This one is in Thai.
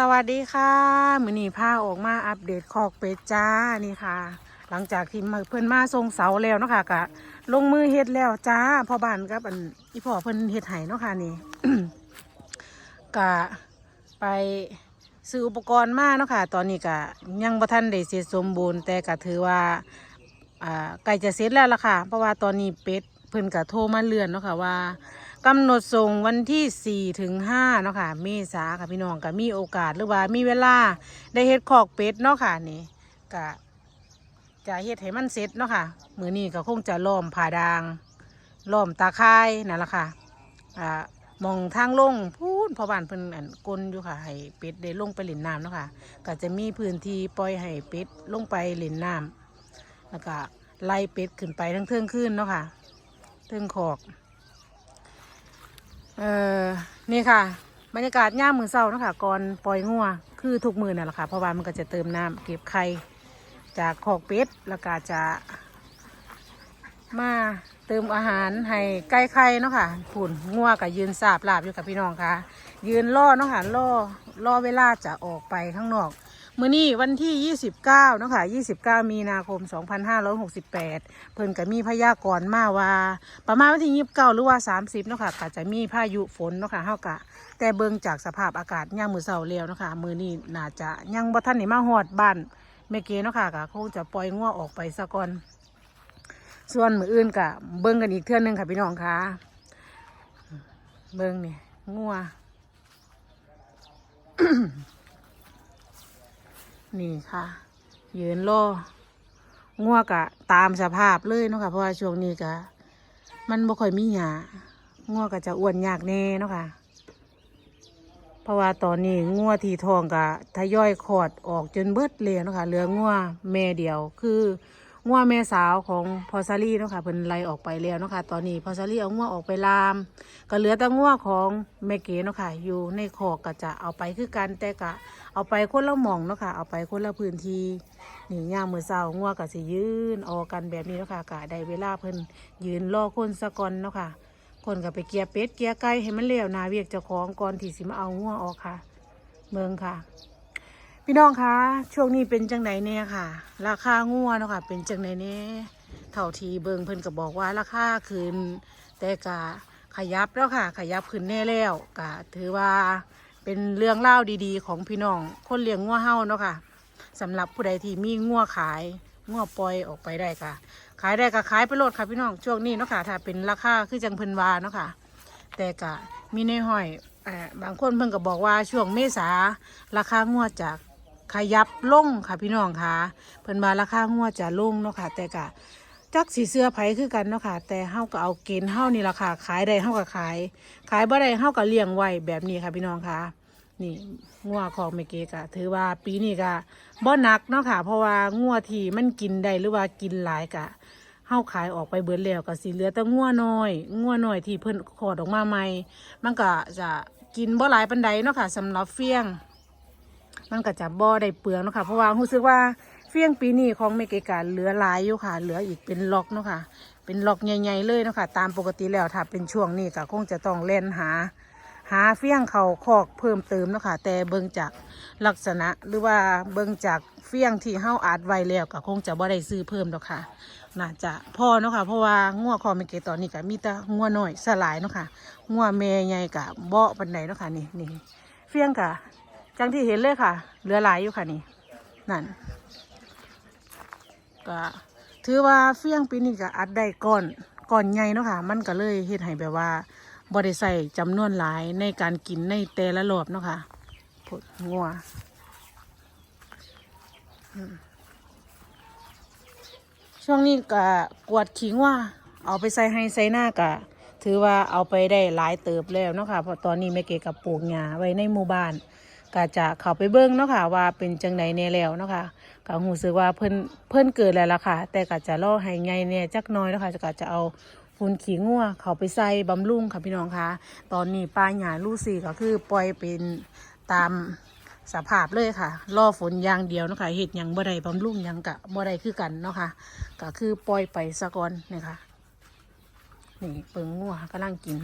สวัสดีค่ะมือนีพาออกมาอัปเดตคอกเป็ดจ้านี่ค่ะ หลังจากที่มาเพิ่นมาทรงเสาแล้วเนาะค่ะกะลงมือเฮ็ดแล้วจ้าพ่อบ้านกับอันอีพ่อเพิ่นเฮ็ดไห้เนาะค่ะนี่ กะไปซื้ออุปกรณ์มาเนาะค่ะ ตอนนี้กะยังบ่ทันได้เสร็จสมบูรณ์ แต่กะถือว่าอ่าใกล้จะเสร็จแล้วล่ะค่ะ เพราะว่าตอนนี้เป็ดเพิ่นกะโทรมาเลื่อนเนาะค่ะว่า กำหนดส่งวันที่ 4 ถึง5เนาะค่ะ เมษาค่ะพี่น้องก็มีโอกาสหรือว่ามีเวลาได้เฮ็ดคอกเป็ดเนาะค่ะนี่ก็จะเฮ็ดให้มันเสร็จเนาะค่ะมือนี้ก็คงจะล้อมผ่าดางล้อมตาข่ายนั่นแหละค่ะอ่ามองทางลงพูนพอบ้านเพิ่นอันกลนอยู่ค่ะให้เป็ดได้ลงไปเล่นน้ำเนาะค่ะก็จะมีพื้นที่ปล่อยให้เป็ดลงไปเล่นน้ำแล้วก็ไล่เป็ดขึ้นไปทั้งเทิงขึ้นเนาะค่ะเทิงขอก เออนี่ค่ะ บรรยากาศย่ามมือเศร้านะคะก่อนปล่อยงัวคือทุกมือนั่นแหละค่ะเพราะว่ามันก็จะเติมน้ำเก็บไข่จากขอกเป็ดแล้วก็จะ มาเติมอาหารให้ไก่ไข่เนาะค่ะผุ่นงัวกับยืนสาบลาบอยู่กับพี่น้องค่ะ ยืนล่อเนาะค่ะล่อล่อเวลาจะออกไปข้างนอก มื้อนี้วันที่ 29เนาะค่ะ29 มีนาคม 2568 เพิ่นก็มีพยากรณ์มาว่า ประมาณวันที่ 29 หรือว่า 30เนาะค่ะก็จะมีพายุฝนเนาะค่ะเฮากะ แต่เบิ่งจากสภาพอากาศย่ามมื้อเช้าแล้วเนาะค่ะมื้อนี้น่าจะยังบ่ทันได้มาฮอดบ้านแม่เกเนาะค่ะก็คงจะปล่อยงัวออกไปซะก่อน ส่วนมื้ออื่นก็เบิ่งกันอีกเทื่อนึงค่ะพี่น้องค่ะ เบิ่งนี่งัว นี่ค่ะ ยืนรองัวกะตามสภาพเลยเนาะค่ะ เพราะว่าช่วงนี้กะมันบ่ค่อยมีหยางัวกะจะอ้วนยากแน่เนาะค่ะ เพราะว่าตอนนี้งัวทีทองกะทยอยขอดออกจนเบิดเลยเนาะค่ะเหลืองัวแม่เดียวคือ งัวแม่สาวของพอซารี่เนาะค่ะเพิ่นไล่ออกไปแล้วเนาะค่ะตอนนี้พอซารี่เอางัวออกไปลาม ก็เหลือแต่งัวของแม่เก๋เนาะค่ะอยู่ในคอกก็จะเอาไปคือกันแต่กะ เอาไปคนละหม่องเนาะค่ะเอาไปคนละพื้นที่นี่ย่ามมือเศร้างัวก็สิยืนออกกันแบบนี้เนาะค่ะกะได้เวลาเพิ่นยืนรอคนสะกอนเนาะค่ะคนก็ไปเกียร์เป็ดเกียร์ไก่ให้มันเลี้ยวนาเวียกเจ้าของก่อนที่สิมาเอางัวออกค่ะ เมืองค่ะ พี่น้องคะช่วงนี้เป็นจังไหนเนี่ยค่ะ ราคางัวเนาะค่ะ เป็นจังไหนเนี่ยเท่าทีเบิงเพิ่นก็บอกว่าราคาขึ้น แต่กะขยับแล้วค่ะ ขยับขึ้นแน่แล้วกะถือว่าเป็นเรื่องเล่าดีๆ ของพี่น้องคนเลี้ยงงัวเฮาเนาะค่ะสำหรับผู้ใดที่มีงัวขายงัวปล่อยออกไปได้ค่ะ ขายได้ก็ขายไปโลดค่ะพี่น้องช่วงนี้เนาะค่ะถ้าเป็นราคาคือจังเพิ่นวาเนาะค่ะ แต่กะมีในห้อยเอ่อบางคนเพิ่นก็บอกว่าช่วงเมษาราคางวดจะ ขยับลงค่ะพี่น้องค่ะเพิ่นมาราคางวจะลงเนาะค่ะแต่กะจักสีเสื้อไผคือกันเนาะค่ะแต่เฮาก็เอาเกณฑ์เฮานี่ล่ะค่ะขายได้เฮาก็ขาย ขายบ่ได้เฮาก็เลี้ยงไว้แบบนี้ค่ะพี่น้องค่ะนี่งัวของเมเกกะถือว่าปีนี้กะบ่หนักเนาะค่ะ เพราะว่างัวที่มันกินได้หรือว่ากินหลายกะเฮาขายออกไปเบิดแล้วก็สิเหลือแต่งัวน้อยงัวน้อยที่เพิ่นขอดออกมาใหม่ มันก็จะกินบ่หลายปานใดเนาะค่ะสำหรับเฟี้ยง มันก็จะบ่อได้เปลืองเนาะค่ะเพราะว่ารู้สึกว่าเฟี้ยงปีนี้ของเมเกกาเหลือหลายอยู่ค่ะ เหลืออีกเป็นล็อกเนาะค่ะ เป็นล็อกใหญ่ๆเลยเนาะค่ะ ตามปกติแล้วถ้าเป็นช่วงนี้ก็คงจะต้องเล่นหา หาเฟี้ยงเขาคอกเพิ่มเติมเนาะค่ะ แต่เบิ่งจากลักษณะหรือว่าเบิ่งจากเฟี้ยงที่เฮาอาดไว้แล้วก็คงจะบ่ได้ซื้อเพิ่มดอกค่ะ น่าจะพอเนาะค่ะ เพราะว่างัวคอเมเกตอนนี้ก็มีแต่งัวน้อยสลายเนาะค่ะงัวแม่ใหญ่กะเบาะปันไดเนาะค่ะนี่นี่เฟี้ยงกะ จังที่เห็นเลยค่ะ เหลือหลายอยู่ค่ะนี่ นั่นก็ถือว่าเฟี้ยงปีนี้ก็อัดได้ก้อนก้อนใหญ่เนาะค่ะ มันก็เลยเฮ็ดให้แบบว่าบ่ได้ใส่จำนวนหลายในการกินในแต่ละรอบเนาะค่ะพดงัวช่วงนี้ก็กวาดขิงว่า เอาไปใส่ให้ใส่หน้ากะถือว่าเอาไปได้หลายเติบแล้วเนาะค่ะเพราะตอนนี้แม่เกกับปลูกหญ้าไว้ในหมู่บ้าน ก็จะเข้าไปเบิ้งเนาะค่ะว่าเป็นจังไดแน่แล้วเนาะค่ะก็หูสึกว่าเพิ่นเพิ่นเกิดแล้วล่ะค่ะ แต่ก็จะรอให้ไงเนี่ยจักน้อยเนาะค่ะก็จะเอาฝุ่นขี้งัวเขาไปใส่บำรุงค่ะพี่น้องค่ะ ตอนนี้ปลาหญ้าลูซี่ก็คือปล่อยเป็นตามสภาพเลยค่ะ รอฝนอย่างเดียวนะคะเห็ดยังบ่ได้บำรุงยังกะบ่ได้คือกันเนาะค่ะก็คือปล่อยไปซะก่อนนี่ค่ะนี่เปิงงัวกำลังกิน